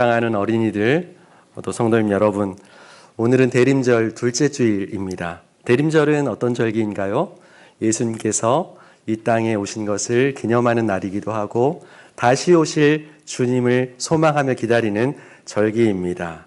사랑하는 어린이들, 또 성도님 여러분, 오늘은 대림절 둘째 주일입니다. 대림절은 어떤 절기인가요? 예수님께서 이 땅에 오신 것을 기념하는 날이기도 하고 다시 오실 주님을 소망하며 기다리는 절기입니다.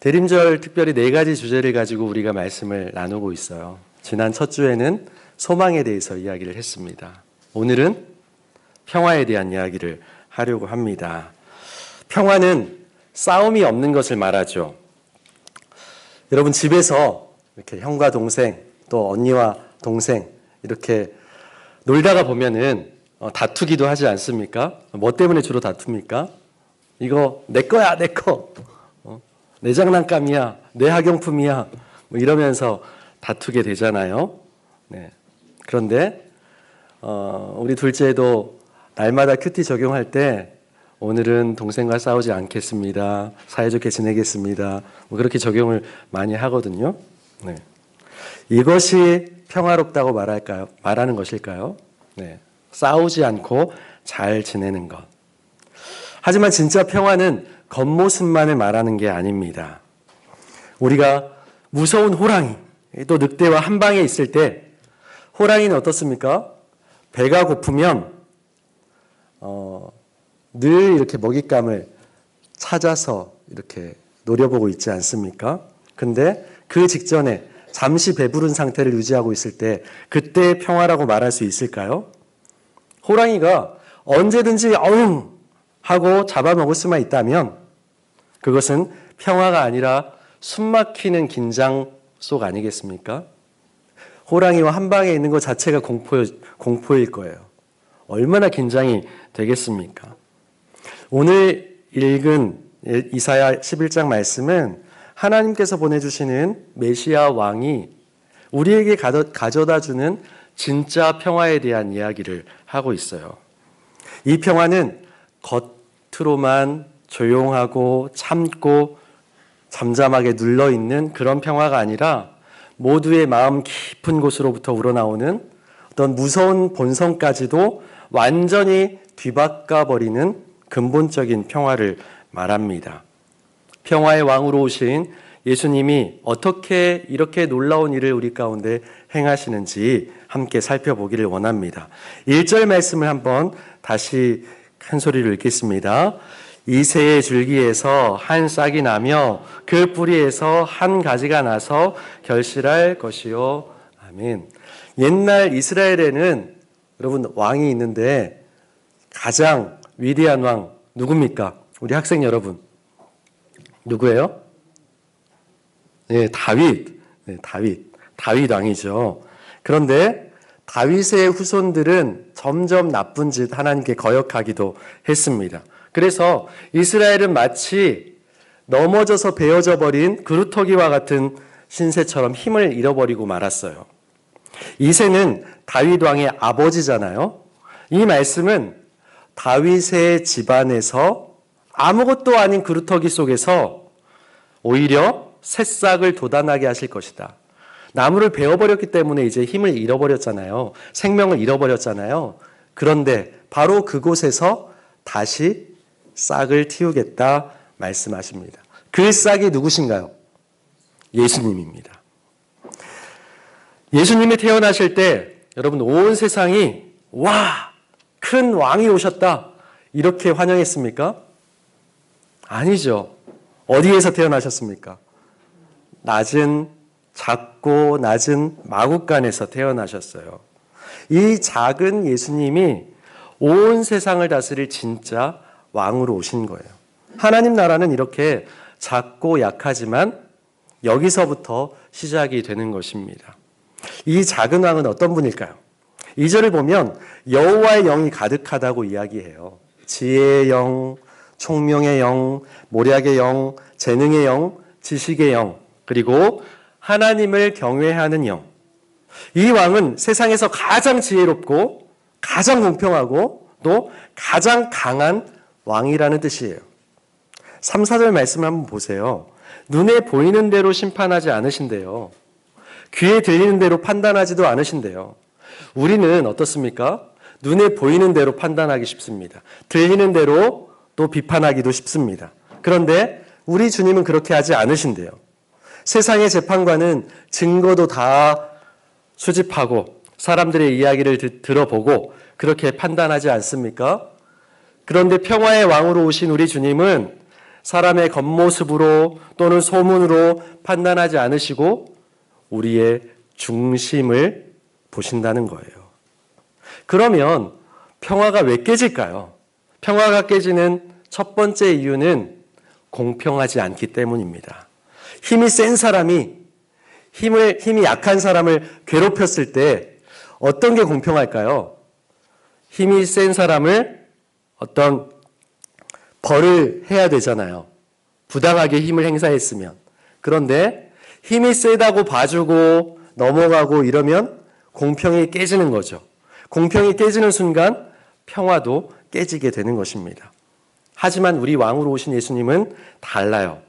대림절 특별히 네 가지 주제를 가지고 우리가 말씀을 나누고 있어요. 지난 첫 주에는 소망에 대해서 이야기를 했습니다. 오늘은 평화에 대한 이야기를 하려고 합니다. 평화는 싸움이 없는 것을 말하죠. 여러분 집에서 이렇게 형과 동생 또 언니와 동생 이렇게 놀다가 보면은 어, 다투기도 하지 않습니까? 뭐 때문에 주로 다툽니까? 이거 내 거야 내 거. 어? 내 장난감이야 내 학용품이야 뭐 이러면서 다투게 되잖아요. 네. 그런데 어, 우리 둘째도 날마다 큐티 적용할 때 오늘은 동생과 싸우지 않겠습니다. 사이좋게 지내겠습니다. 뭐 그렇게 적용을 많이 하거든요. 네. 이것이 평화롭다고 말할까요? 말하는 것일까요? 네. 싸우지 않고 잘 지내는 것. 하지만 진짜 평화는 겉모습만을 말하는 게 아닙니다. 우리가 무서운 호랑이, 또 늑대와 한 방에 있을 때 호랑이는 어떻습니까? 배가 고프면 어, 늘 이렇게 먹잇감을 찾아서 이렇게 노려보고 있지 않습니까? 근데 그 직전에 잠시 배부른 상태를 유지하고 있을 때 그때 평화라고 말할 수 있을까요? 호랑이가 언제든지 어흥 하고 잡아먹을 수만 있다면 그것은 평화가 아니라 숨막히는 긴장 속 아니겠습니까? 호랑이와 한 방에 있는 것 자체가 공포, 공포일 거예요. 얼마나 긴장이 되겠습니까? 오늘 읽은 이사야 11장 말씀은 하나님께서 보내주시는 메시아 왕이 우리에게 가져다 주는 진짜 평화에 대한 이야기를 하고 있어요. 이 평화는 겉으로만 조용하고 참고 잠잠하게 눌러 있는 그런 평화가 아니라 모두의 마음 깊은 곳으로부터 우러나오는 어떤 무서운 본성까지도 완전히 뒤바꿔 버리는 근본적인 평화를 말합니다. 평화의 왕으로 오신 예수님이 어떻게 이렇게 놀라운 일을 우리 가운데 행하시는지 함께 살펴보기를 원합니다. 1절 말씀을 한번 다시 큰 소리로 읽겠습니다. 이새의 줄기에서 한 싹이 나며 그 뿌리에서 한 가지가 나서 결실할 것이요. 아멘. 옛날 이스라엘에는 여러분 왕이 있는데 가장 위대한 왕 누굽니까? 우리 학생 여러분 누구예요? 네, 다윗. 네, 다윗. 다윗 왕이죠. 그런데 다윗의 후손들은 점점 나쁜 짓 하나님께 거역하기도 했습니다. 그래서 이스라엘은 마치 넘어져서 베어져 버린 그루터기와 같은 신세처럼 힘을 잃어버리고 말았어요. 이세는 다윗 왕의 아버지잖아요. 이 말씀은 다윗의 집안에서 아무것도 아닌 그루터기 속에서 오히려 새싹을 돋아나게 하실 것이다. 나무를 베어버렸기 때문에 이제 힘을 잃어버렸잖아요. 생명을 잃어버렸잖아요. 그런데 바로 그곳에서 다시 싹을 틔우겠다 말씀하십니다. 그 싹이 누구신가요? 예수님입니다. 예수님이 태어나실 때 여러분 온 세상이 와, 큰 왕이 오셨다. 이렇게 환영했습니까? 아니죠. 어디에서 태어나셨습니까? 낮은 작고 낮은 마국간에서 태어나셨어요. 이 작은 예수님이 온 세상을 다스릴 진짜 왕으로 오신 거예요. 하나님 나라는 이렇게 작고 약하지만 여기서부터 시작이 되는 것입니다. 이 작은 왕은 어떤 분일까요? 2절을 보면 여호와의 영이 가득하다고 이야기해요. 지혜의 영, 총명의 영, 모략의 영, 재능의 영, 지식의 영, 그리고 하나님을 경외하는 영. 이 왕은 세상에서 가장 지혜롭고 가장 공평하고 또 가장 강한 왕이라는 뜻이에요. 3, 4절 말씀을 한번 보세요. 눈에 보이는 대로 심판하지 않으신대요. 귀에 들리는 대로 판단하지도 않으신대요. 우리는 어떻습니까? 눈에 보이는 대로 판단하기 쉽습니다. 들리는 대로 또 비판하기도 쉽습니다. 그런데 우리 주님은 그렇게 하지 않으신대요. 세상의 재판관은 증거도 다 수집하고 사람들의 이야기를 드- 들어보고 그렇게 판단하지 않습니까? 그런데 평화의 왕으로 오신 우리 주님은 사람의 겉모습으로 또는 소문으로 판단하지 않으시고 우리의 중심을 보신다는 거예요. 그러면 평화가 왜 깨질까요? 평화가 깨지는 첫 번째 이유는 공평하지 않기 때문입니다. 힘이 센 사람이 힘을 힘이 약한 사람을 괴롭혔을 때 어떤 게 공평할까요? 힘이 센 사람을 어떤 벌을 해야 되잖아요. 부당하게 힘을 행사했으면. 그런데 힘이 세다고 봐주고 넘어가고 이러면 공평이 깨지는 거죠. 공평이 깨지는 순간 평화도 깨지게 되는 것입니다. 하지만 우리 왕으로 오신 예수님은 달라요.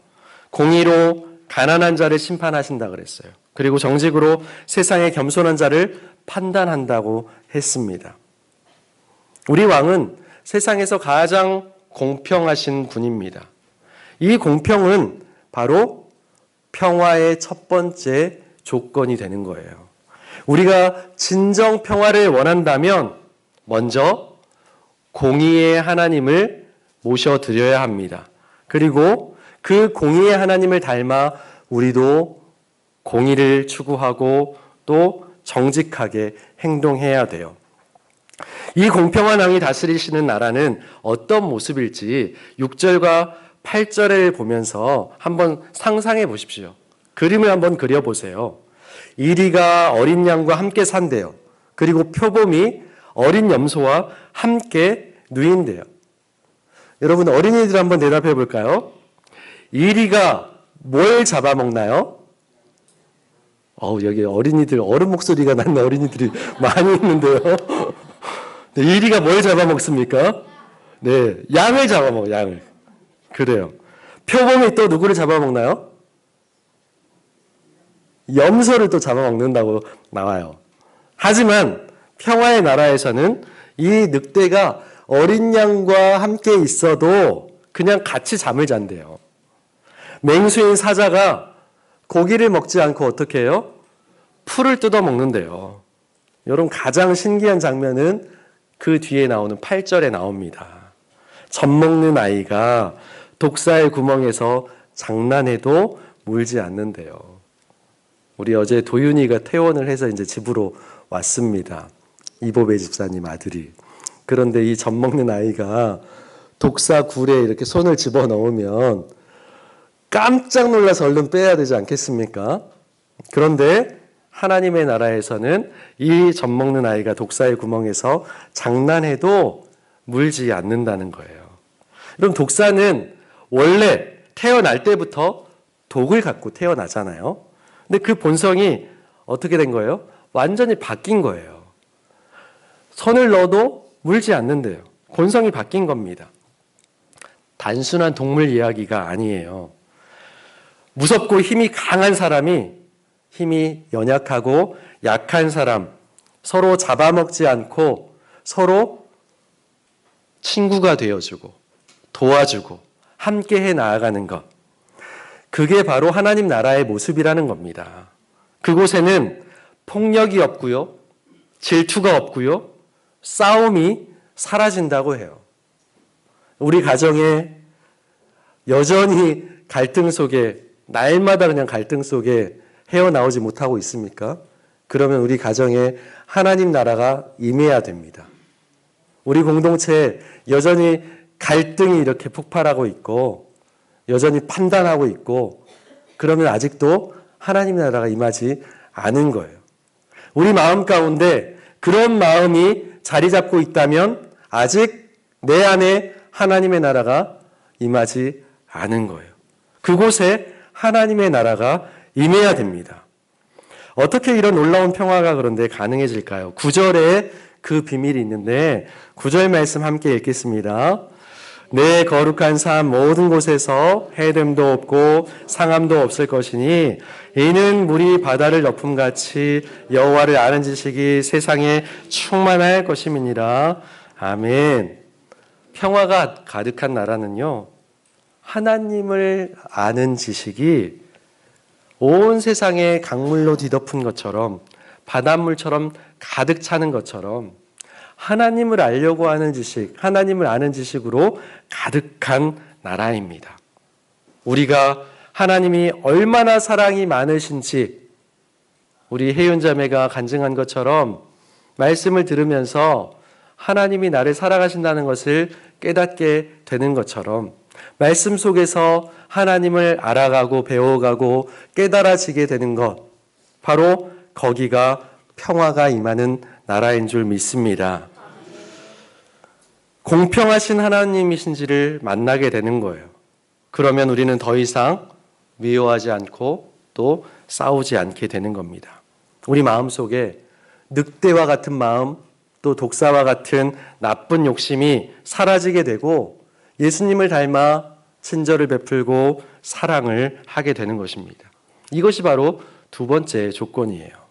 공의로 가난한 자를 심판하신다 그랬어요. 그리고 정직으로 세상의 겸손한 자를 판단한다고 했습니다. 우리 왕은 세상에서 가장 공평하신 분입니다. 이 공평은 바로 평화의 첫 번째 조건이 되는 거예요. 우리가 진정 평화를 원한다면 먼저 공의의 하나님을 모셔드려야 합니다. 그리고 그 공의의 하나님을 닮아 우리도 공의를 추구하고 또 정직하게 행동해야 돼요. 이 공평한 왕이 다스리시는 나라는 어떤 모습일지 6절과 8절을 보면서 한번 상상해 보십시오. 그림을 한번 그려보세요. 이리가 어린 양과 함께 산대요. 그리고 표범이 어린 염소와 함께 누인대요. 여러분 어린이들 한번 대답해 볼까요? 이리가 뭘 잡아먹나요? 어우 여기 어린이들 어른 목소리가 나는 어린이들이 많이 있는데요. 네, 이리가 뭘 잡아먹습니까? 네, 양을 잡아먹어 양을. 그래요. 표범이 또 누구를 잡아먹나요? 염소를 또 잡아먹는다고 나와요. 하지만 평화의 나라에서는 이 늑대가 어린 양과 함께 있어도 그냥 같이 잠을 잔대요. 맹수인 사자가 고기를 먹지 않고 어떻게 해요? 풀을 뜯어 먹는데요. 여러분 가장 신기한 장면은 그 뒤에 나오는 8절에 나옵니다. 젖 먹는 아이가 독사의 구멍에서 장난해도 물지 않는데요. 우리 어제 도윤이가 퇴원을 해서 이제 집으로 왔습니다. 이보배 집사님 아들이. 그런데 이 젖 먹는 아이가 독사 굴에 이렇게 손을 집어 넣으면 깜짝 놀라서 얼른 빼야 되지 않겠습니까? 그런데 하나님의 나라에서는 이 젖 먹는 아이가 독사의 구멍에서 장난해도 물지 않는다는 거예요. 그럼 독사는 원래 태어날 때부터 독을 갖고 태어나잖아요. 근데 그 본성이 어떻게 된 거예요? 완전히 바뀐 거예요. 손을 넣어도 물지 않는데요. 본성이 바뀐 겁니다. 단순한 동물 이야기가 아니에요. 무섭고 힘이 강한 사람이 힘이 연약하고 약한 사람, 서로 잡아먹지 않고 서로 친구가 되어주고 도와주고 함께 해 나아가는 것. 그게 바로 하나님 나라의 모습이라는 겁니다. 그곳에는 폭력이 없고요. 질투가 없고요. 싸움이 사라진다고 해요. 우리 가정에 여전히 갈등 속에 날마다 그냥 갈등 속에 헤어나오지 못하고 있습니까? 그러면 우리 가정에 하나님 나라가 임해야 됩니다. 우리 공동체에 여전히 갈등이 이렇게 폭발하고 있고 여전히 판단하고 있고 그러면 아직도 하나님 나라가 임하지 않은 거예요. 우리 마음 가운데 그런 마음이 자리 잡고 있다면 아직 내 안에 하나님의 나라가 임하지 않은 거예요. 그곳에 하나님의 나라가 임해야 됩니다. 어떻게 이런 놀라운 평화가 그런데 가능해질까요? 9절에 그 비밀이 있는데 9절 말씀 함께 읽겠습니다. 내 거룩한 삶 모든 곳에서 해됨도 없고 상함도 없을 것이니 이는 물이 바다를 덮음같이 여호와를 아는 지식이 세상에 충만할 것임이니라. 아멘. 평화가 가득한 나라는요. 하나님을 아는 지식이 온 세상에 강물로 뒤덮은 것처럼 바닷물처럼 가득 차는 것처럼 하나님을 알려고 하는 지식, 하나님을 아는 지식으로 가득한 나라입니다. 우리가 하나님이 얼마나 사랑이 많으신지 우리 혜윤 자매가 간증한 것처럼 말씀을 들으면서 하나님이 나를 사랑하신다는 것을 깨닫게 되는 것처럼 말씀 속에서 하나님을 알아가고 배워가고 깨달아지게 되는 것 바로 거기가 평화가 임하는 나라인 줄 믿습니다. 공평하신 하나님이신지를 만나게 되는 거예요. 그러면 우리는 더 이상 미워하지 않고 또 싸우지 않게 되는 겁니다. 우리 마음 속에 늑대와 같은 마음 또 독사와 같은 나쁜 욕심이 사라지게 되고 예수님을 닮아 친절을 베풀고 사랑을 하게 되는 것입니다. 이것이 바로 두 번째 조건이에요.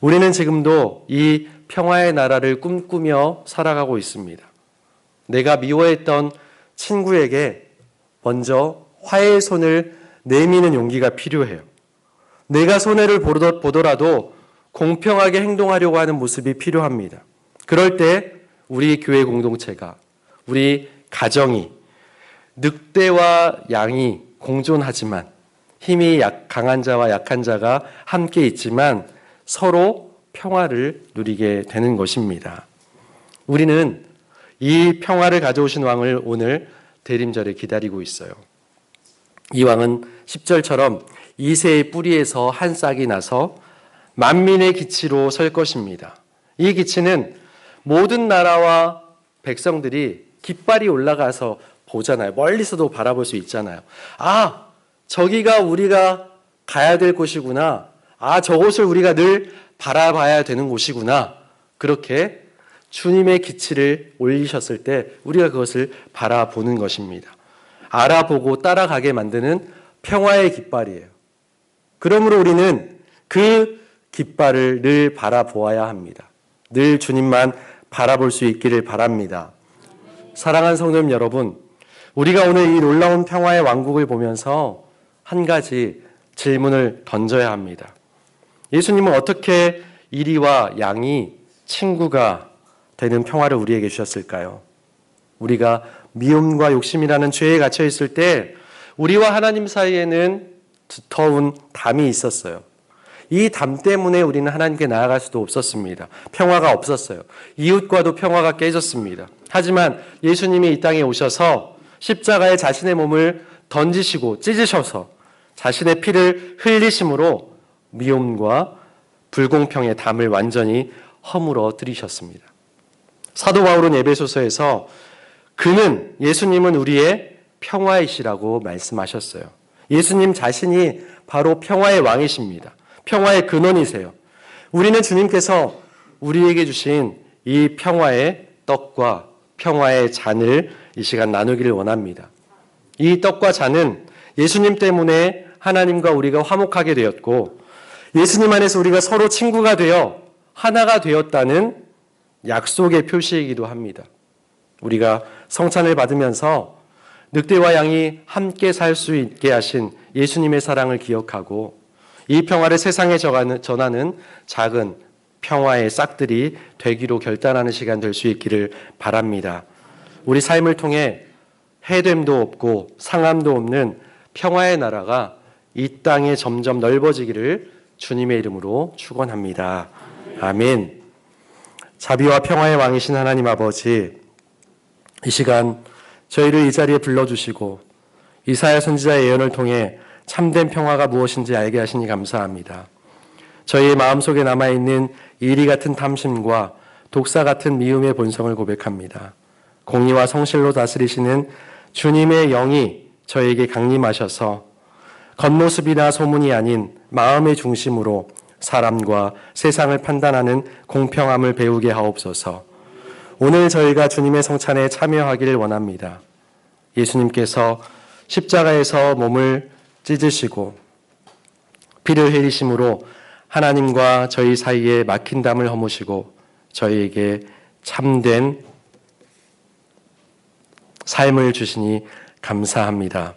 우리는 지금도 이 평화의 나라를 꿈꾸며 살아가고 있습니다. 내가 미워했던 친구에게 먼저 화해의 손을 내미는 용기가 필요해요. 내가 손해를 보더라도 공평하게 행동하려고 하는 모습이 필요합니다. 그럴 때 우리 교회 공동체가, 우리 가정이 늑대와 양이 공존하지만 힘이 약, 강한 자와 약한 자가 함께 있지만 서로 평화를 누리게 되는 것입니다. 우리는 이 평화를 가져오신 왕을 오늘 대림절에 기다리고 있어요. 이 왕은 10절처럼 이세의 뿌리에서 한 싹이 나서 만민의 기치로 설 것입니다. 이 기치는 모든 나라와 백성들이 깃발이 올라가서 보잖아요. 멀리서도 바라볼 수 있잖아요. 아, 저기가 우리가 가야 될 곳이구나. 아, 저곳을 우리가 늘 바라봐야 되는 곳이구나. 그렇게 주님의 기치를 올리셨을 때 우리가 그것을 바라보는 것입니다. 알아보고 따라가게 만드는 평화의 깃발이에요. 그러므로 우리는 그 깃발을 늘 바라보아야 합니다. 늘 주님만 바라볼 수 있기를 바랍니다. 사랑하는 성도님 여러분, 우리가 오늘 이 놀라운 평화의 왕국을 보면서 한 가지 질문을 던져야 합니다. 예수님은 어떻게 이리와 양이 친구가 되는 평화를 우리에게 주셨을까요? 우리가 미움과 욕심이라는 죄에 갇혀 있을 때 우리와 하나님 사이에는 두터운 담이 있었어요. 이 담 때문에 우리는 하나님께 나아갈 수도 없었습니다. 평화가 없었어요. 이웃과도 평화가 깨졌습니다. 하지만 예수님이 이 땅에 오셔서 십자가에 자신의 몸을 던지시고 찢으셔서 자신의 피를 흘리심으로 미움과 불공평의 담을 완전히 허물어 들이셨습니다. 사도 바울은 에베소서에서 그는 예수님은 우리의 평화이시라고 말씀하셨어요. 예수님 자신이 바로 평화의 왕이십니다. 평화의 근원이세요. 우리는 주님께서 우리에게 주신 이 평화의 떡과 평화의 잔을 이 시간 나누기를 원합니다. 이 떡과 잔은 예수님 때문에 하나님과 우리가 화목하게 되었고 예수님 안에서 우리가 서로 친구가 되어 하나가 되었다는 약속의 표시이기도 합니다. 우리가 성찬을 받으면서 늑대와 양이 함께 살 수 있게 하신 예수님의 사랑을 기억하고 이 평화를 세상에 전하는 작은 평화의 싹들이 되기로 결단하는 시간 될 수 있기를 바랍니다. 우리 삶을 통해 해됨도 없고 상함도 없는 평화의 나라가 이 땅에 점점 넓어지기를 주님의 이름으로 축원합니다. 아멘. 자비와 평화의 왕이신 하나님 아버지, 이 시간 저희를 이 자리에 불러주시고 이사야 선지자의 예언을 통해 참된 평화가 무엇인지 알게 하시니 감사합니다. 저희의 마음속에 남아있는 이리 같은 탐심과 독사 같은 미움의 본성을 고백합니다. 공의와 성실로 다스리시는 주님의 영이 저에게 강림하셔서 겉모습이나 소문이 아닌 마음의 중심으로 사람과 세상을 판단하는 공평함을 배우게 하옵소서. 오늘 저희가 주님의 성찬에 참여하기를 원합니다. 예수님께서 십자가에서 몸을 찢으시고 피를 흘리심으로 하나님과 저희 사이에 막힌 담을 허무시고 저희에게 참된 삶을 주시니 감사합니다.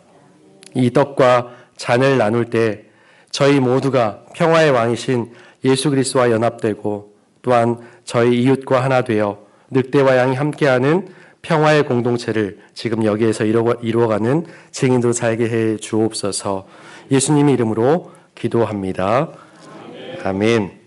이 떡과 잔을 나눌 때 저희 모두가 평화의 왕이신 예수 그리스도와 연합되고 또한 저희 이웃과 하나 되어 늑대와 양이 함께하는 평화의 공동체를 지금 여기에서 이루어- 이루어가는 증인으로 살게 해 주옵소서 예수님의 이름으로 기도합니다. 아멘.